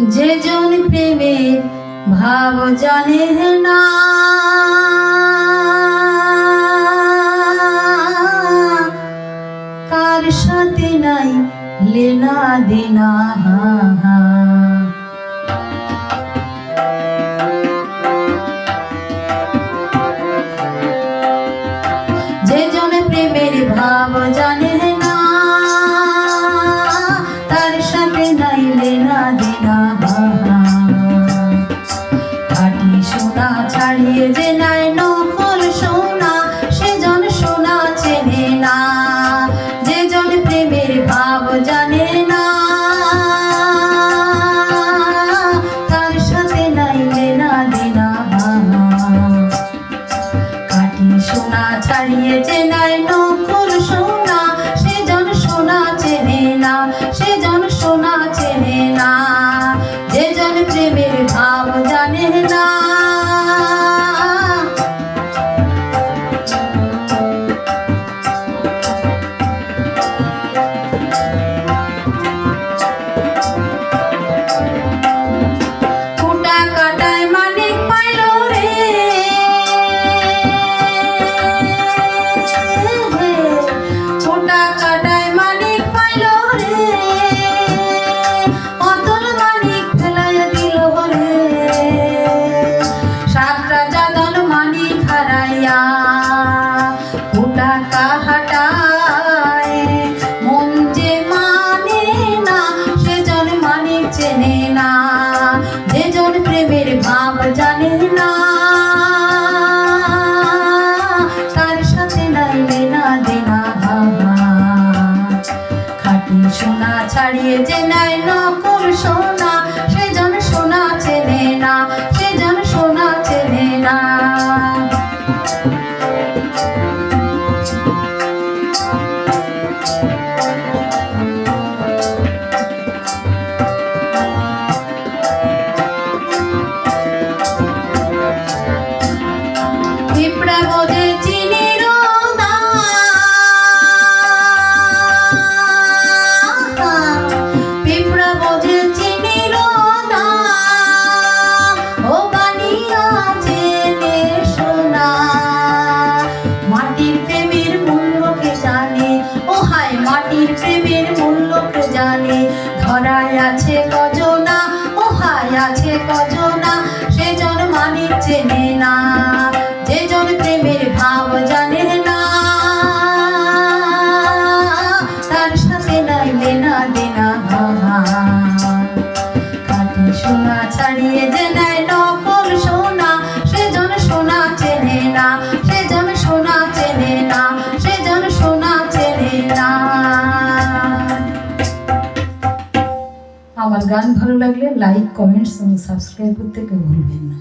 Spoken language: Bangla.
যে জন প্রেমে ভাব জানে না। তার সাথে নাই লেনা দেনা হা হা। Virgin প্রেমের ভাব জানে না। তার সাথে নাই লেনা দেনা খাটি সোনা ছাড়িয়ে যে নাই নকল সোনা সেজন সোনা চেনে না সেজন সোনা চেনে না। গান ভালো লাগলে লাইক কমেন্টস এবং সাবস্ক্রাইব করতে কেউ ভুলবেন না।